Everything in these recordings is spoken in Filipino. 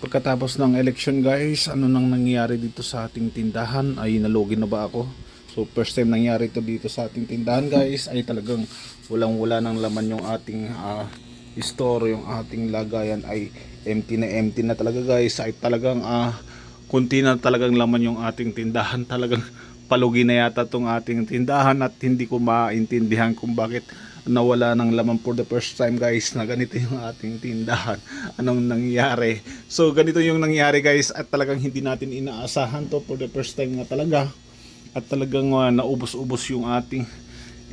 Pagkatapos ng election guys, ano nang nangyari dito sa ating tindahan? Ay nalogin na ba ako? So first time nangyari to dito sa ating tindahan guys ay talagang walang wala ng laman yung ating ah, store, yung ating lagayan ay empty na empty na talaga guys. Ay talagang ah, kunti na talagang laman yung ating tindahan. Talagang palugi na yata tong ating tindahan at hindi ko maintindihan kung bakit nawala ng laman for the first time guys na ganito yung ating tindahan. Anong nangyari? So ganito yung nangyari guys at talagang hindi natin inaasahan to for the first time nga talaga. At talagang uh, naubos-ubos yung ating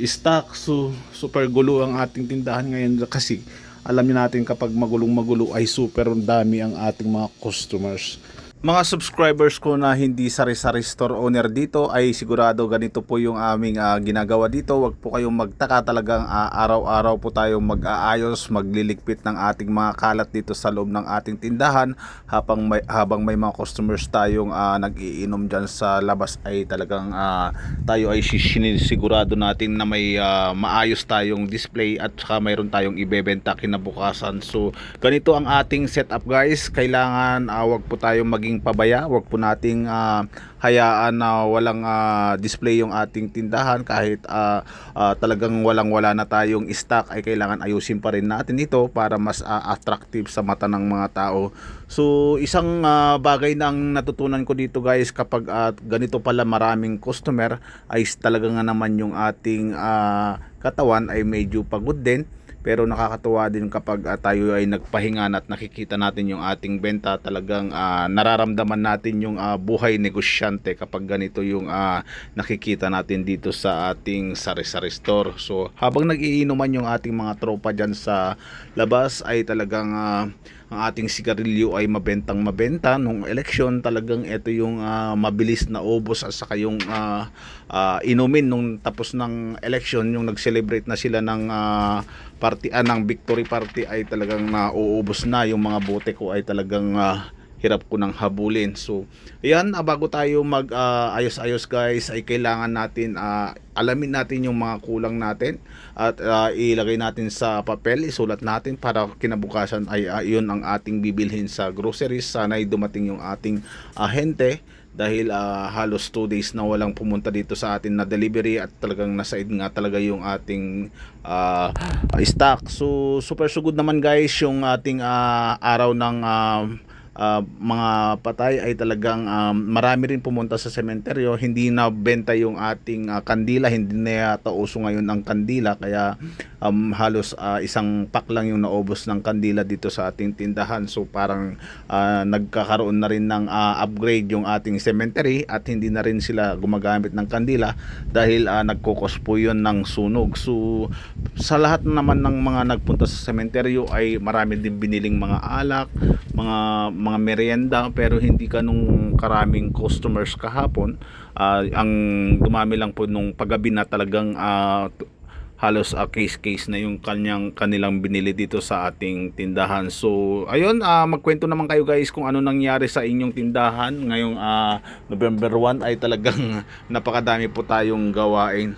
stock. So super gulo ang ating tindahan ngayon kasi alam niyo natin kapag magulong magulo ay super dami ang ating mga customers mga subscribers ko na hindi sari-sari store owner dito ay sigurado ganito po yung aming ah, ginagawa dito. Huwag po kayong magtaka talagang ah, araw-araw po tayong mag-aayos, magliligpit ng ating mga kalat dito sa loob ng ating tindahan habang may, habang may mga customers tayong ah, nag-iinom dyan sa labas ay talagang ah, tayo ay sinisigurado natin na may ah, maayos tayong display at saka mayroon tayong ibebenta kinabukasan. So ganito ang ating setup guys. Kailangan ah, wag po tayong maging pabaya, wag po nating ah, hayaan na walang ah, display yung ating tindahan kahit ah, ah, talagang walang-wala na tayong stock ay kailangan ayusin pa rin natin ito para mas ah, attractive sa mata ng mga tao. So isang ah, bagay na ang natutunan ko dito guys kapag ah, ganito pala maraming customer ay talaga nga naman yung ating ah, katawan ay medyo pagod din pero nakakatuwa din kapag ah, tayo ay nagpahinga at nakikita natin yung ating benta talagang ah, nararamdaman natin yung ah, buhay negosyante kapag ganito yung ah, nakikita natin dito sa ating sari-sari store. So habang nagiinuman yung ating mga tropa dyan sa labas ay talagang ah, ang ating sigarilyo ay mabentang mabenta nung election talagang ito yung ah, mabilis na ubos at saka yung ah, ah, inumin nung tapos ng election yung nag-celebrate na sila ng ah, party ah, ng victory party ay talagang nauubos na. Yung mga bote ko ay talagang ah, hirap ko nang habulin. So, ayan, ah, bago tayo mag ah, ayos-ayos guys, ay kailangan natin ah, alamin natin yung mga kulang natin at ah, ilagay natin sa papel, isulat natin para kinabukasan ay ah, yun ang ating bibilhin sa groceries. Sana ay dumating yung ating ahente dahil ah, halos 2 days na walang pumunta dito sa atin na delivery at talagang nasaid nga talaga yung ating ah, stock. So super sugod naman guys yung ating ah, araw ng ah, ah, mga patay ay talagang um, marami rin pumunta sa sementeryo. Hindi na benta yung ating ah, kandila. Hindi na yata uso ngayon ang kandila. Kaya um, halos ah, isang pack lang yung naubos ng kandila dito sa ating tindahan. So parang ah, nagkakaroon na rin ng ah, upgrade yung ating cemetery at hindi na rin sila gumagamit ng kandila dahil uh, nagkukos po yun ng sunog. So sa lahat naman ng mga nagpunta sa sementeryo ay marami din biniling mga alak mga merienda pero hindi ganung karaming customers kahapon Ah, ang dumami lang po nung paggabi na talagang ah, halos a case case na yung kanyang kanilang binili dito sa ating tindahan. So, ayun, ah, magkwento naman kayo guys kung ano nangyari sa inyong tindahan ngayong ah, November 1 ay talagang napakadami po tayong gawain.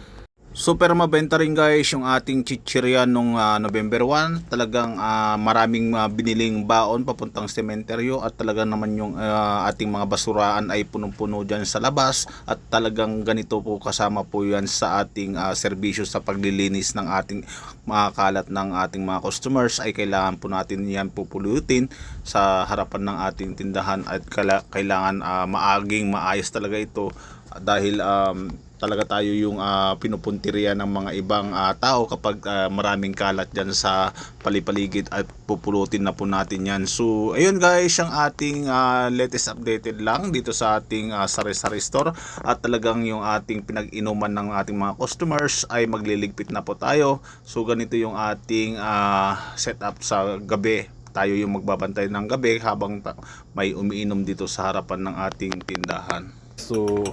Super mabenta rin guys yung ating chichirya nung ah, November 1. Talagang ah, maraming ah, biniling baon papuntang sementeryo at talagang naman yung ah, ating mga basuraan ay punong-puno dyan sa labas at talagang ganito po kasama po yan sa ating ah, serbisyo sa paglilinis ng ating mga kalat ng ating mga customers ay kailangan po natin yan pupulutin sa harapan ng ating tindahan at kaila- kailangan ah, maaging maayos talaga ito dahil um, talaga tayo yung ah, pinupuntirya ng mga ibang ah, tao kapag ah, maraming kalat dyan sa palipaligid at pupulutin na po natin yan. So, ayun guys, ang ating ah, latest updated lang dito sa ating ah, sari-sari store at talagang yung ating pinag-inuman ng ating mga customers ay magliligpit na po tayo. So, ganito yung ating ah, setup sa gabi tayo yung magbabantay ng gabi habang may umiinom dito sa harapan ng ating tindahan. So,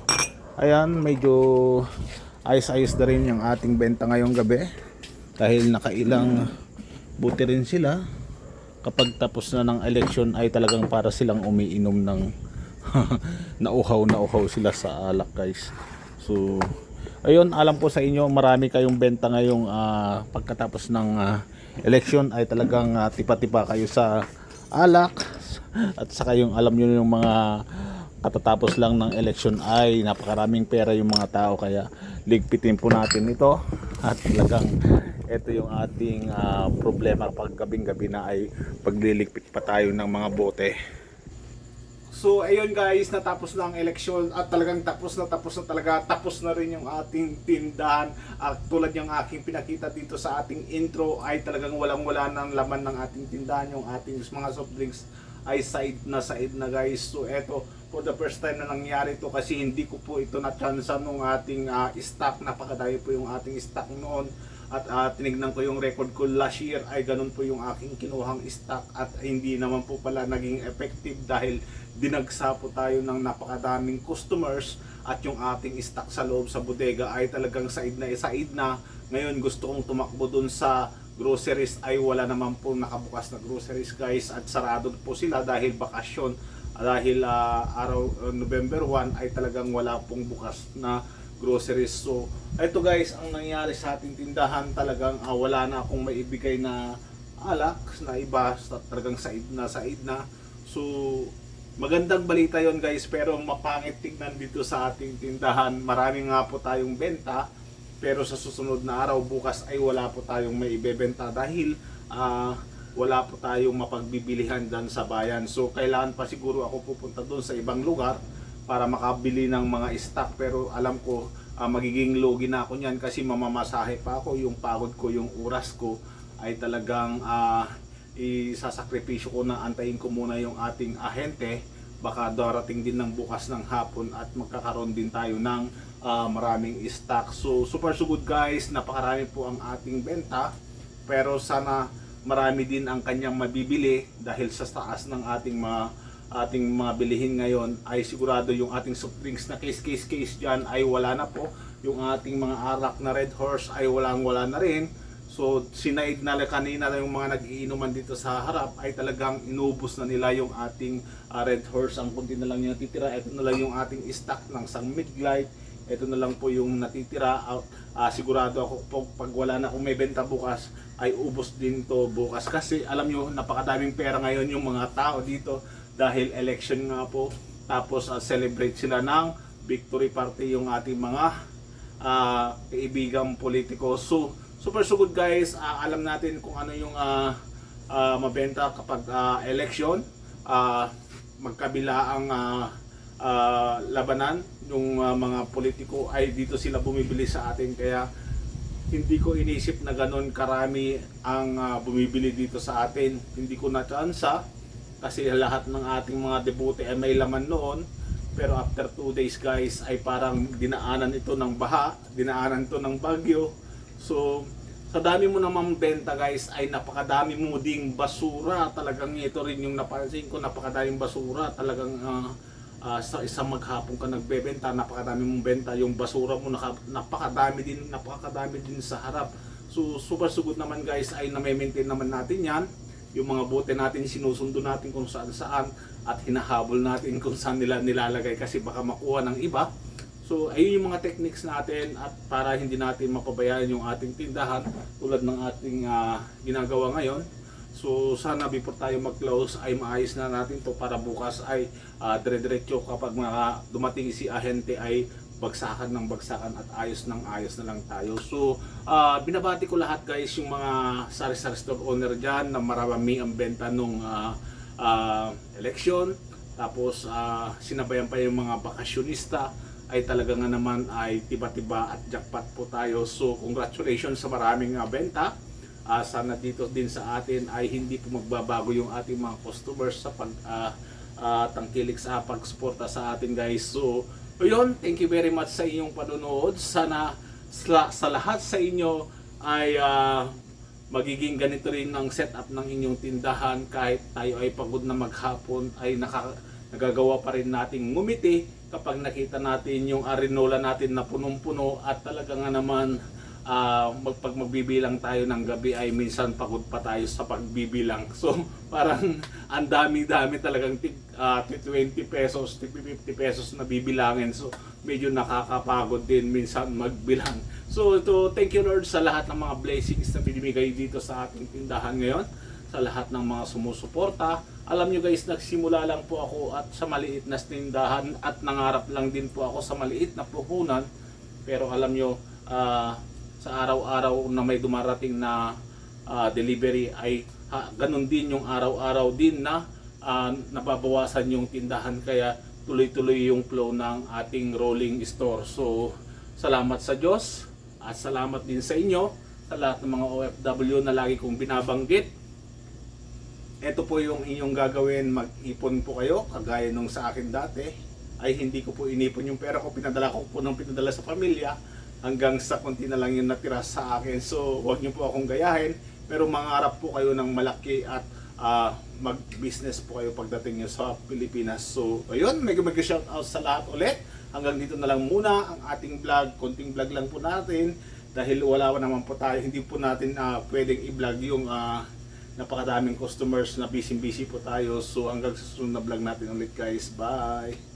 ayan, medyo ayos-ayos na rin yung ating benta ngayong gabi. Dahil nakailang buti rin sila. Kapag tapos na ng election ay talagang para silang umiinom ng nauhaw na uhaw sila sa alak guys. So, ayun, alam po sa inyo, marami kayong benta ngayong ah, pagkatapos ng ah, election ay talagang ah, tipa-tipa kayo sa alak At saka yung alam nyo yung mga katatapos lang ng election ay napakaraming pera yung mga tao kaya ligpitin po natin ito at talagang ito yung ating ah, problema pag gabing gabi na ay pagliligpit pa tayo ng mga bote So ayun guys, natapos na ang eleksyon at talagang tapos na tapos na talaga. Tapos na rin yung ating tindahan. At tulad yung aking pinakita dito sa ating intro ay talagang walang wala ng laman ng ating tindahan. Yung ating mga soft drinks ay side na side na guys. So eto, for the first time na nangyari to kasi hindi ko po ito na chance nung ating ah, stock. Napakadami po yung ating stock noon. At ah, tinignan ko yung record ko last year ay ganun po yung aking kinuhang stock at hindi naman po pala naging effective dahil dinagsa po tayo ng napakadaming customers at yung ating stock sa loob sa bodega ay talagang said na said na. Ngayon gusto kong tumakbo dun sa groceries ay wala naman po nakabukas na groceries guys at sarado po sila dahil bakasyon dahil ah, araw uh, November 1 ay talagang wala pong bukas na groceries. So, ito guys, ang nangyari sa ating tindahan talagang ah, wala na akong maibigay na alak na iba sa talagang said na said na. So, magandang balita yon guys pero mapangit tignan dito sa ating tindahan. Marami nga po tayong benta pero sa susunod na araw bukas ay wala po tayong maibebenta dahil ah, wala po tayong mapagbibilihan dyan sa bayan. So kailangan pa siguro ako pupunta doon sa ibang lugar para makabili ng mga stock. Pero alam ko ah, magiging logi na ako niyan kasi mamamasahe pa ako. Yung pagod ko yung oras ko ay talagang ah, isasakripisyo ko na antayin ko muna yung ating ahente. Baka darating din ng bukas ng hapon at magkakaroon din tayo ng ah, maraming stock. So super so good guys. Napakarami po ang ating benta. Pero sana marami din ang kanyang mabibili dahil sa taas ng ating mga ating mga bilihin ngayon ay sigurado yung ating soft drinks na case case case dyan ay wala na po. Yung ating mga arak na red horse ay walang wala na rin. So sinaid na kanina yung mga nag-iinuman dito sa harap ay talagang inubos na nila yung ating ah, red horse. Ang kunti na lang yung natitira ito na lang yung ating stock ng sang midlight ito na lang po yung natitira. Ah, sigurado ako po pag wala na akong may benta bukas ay ubos din to bukas. Kasi alam nyo napakadaming pera ngayon yung mga tao dito dahil election nga po. Tapos ah, celebrate sila ng victory party yung ating mga ah, kaibigang politiko. So super so good guys. Ah, alam natin kung ano yung ah, ah, mabenta kapag ah, election. Ah, magkabila ang ah, ah, labanan yung ah, mga politiko. Ay dito sila bumibili sa atin. Kaya hindi ko inisip na ganun karami ang ah, bumibili dito sa atin. Hindi ko na tsansa kasi lahat ng ating mga debote ay may laman noon. Pero after 2 days guys ay parang dinaanan ito ng baha, dinaanan ito ng bagyo. So sa dami mo naman benta guys ay napakadami mo ding basura. Talagang ito rin yung napansin ko, napakadaming basura. Talagang ah, ah, sa isang maghapon ka nagbebenta, napakadami mong benta, yung basura mo naka, napakadami din, napakadami din sa harap. So super sugod naman guys ay na-maintain naman natin 'yan. Yung mga bote natin sinusundo natin kung saan saan at hinahabol natin kung saan nila nilalagay kasi baka makuha ng iba. So ayun yung mga techniques natin at para hindi natin mapabayaan yung ating tindahan tulad ng ating ah, ginagawa ngayon. So sana before tayo mag-close ay maayos na natin to para bukas ay uh, dire-diretso kapag mga dumating si ahente ay bagsakan ng bagsakan at ayos ng ayos na lang tayo. So ah, binabati ko lahat guys yung mga sari-sari store owner dyan na marami ang benta nung ah, ah, election. Tapos ah, sinabayan pa yung mga bakasyonista ay talaga nga naman ay tiba-tiba at jackpot po tayo. So congratulations sa maraming ah, benta. Ah, sana dito din sa atin ay hindi po magbabago yung ating mga customers sa pag ah, ah, tangkilik sa pagsuporta sa atin guys. So, yun, thank you very much sa inyong panonood. Sana sa, sa lahat sa inyo ay ah, magiging ganito rin ang setup ng inyong tindahan kahit tayo ay pagod na maghapon ay naka, nagagawa pa rin nating ngumiti kapag nakita natin yung arenola natin na punong-puno at talaga nga naman ah mag, pag magbibilang tayo ng gabi ay minsan pagod pa tayo sa pagbibilang. So parang ang dami-dami talagang tig, tig 20 pesos, tig 50 pesos na bibilangin. So medyo nakakapagod din minsan magbilang. So ito, thank you Lord sa lahat ng mga blessings na binibigay dito sa ating tindahan ngayon. sa lahat ng mga sumusuporta. Alam nyo guys, nagsimula lang po ako at sa maliit na tindahan at nangarap lang din po ako sa maliit na puhunan. Pero alam nyo, ah, sa araw-araw na may dumarating na ah, delivery ay ha, ganun din yung araw-araw din na ah, nababawasan yung tindahan. Kaya tuloy-tuloy yung flow ng ating rolling store. So, salamat sa Diyos at salamat din sa inyo sa lahat ng mga OFW na lagi kong binabanggit. Ito po yung inyong gagawin, mag-ipon po kayo, kagaya nung sa akin dati, ay hindi ko po inipon yung pera ko, pinadala ko po nung pinadala sa pamilya, hanggang sa konti na lang yung natira sa akin. So, huwag niyo po akong gayahin, pero mangarap po kayo ng malaki at ah, mag-business po kayo pagdating niyo sa Pilipinas. So, ayun, may mag shout out sa lahat ulit. Hanggang dito na lang muna ang ating vlog, konting vlog lang po natin dahil wala pa naman po tayo, hindi po natin ah, pwedeng i-vlog yung ah, napakadaming customers na busy-busy po tayo. So hanggang sa susunod na vlog natin ulit guys. Bye!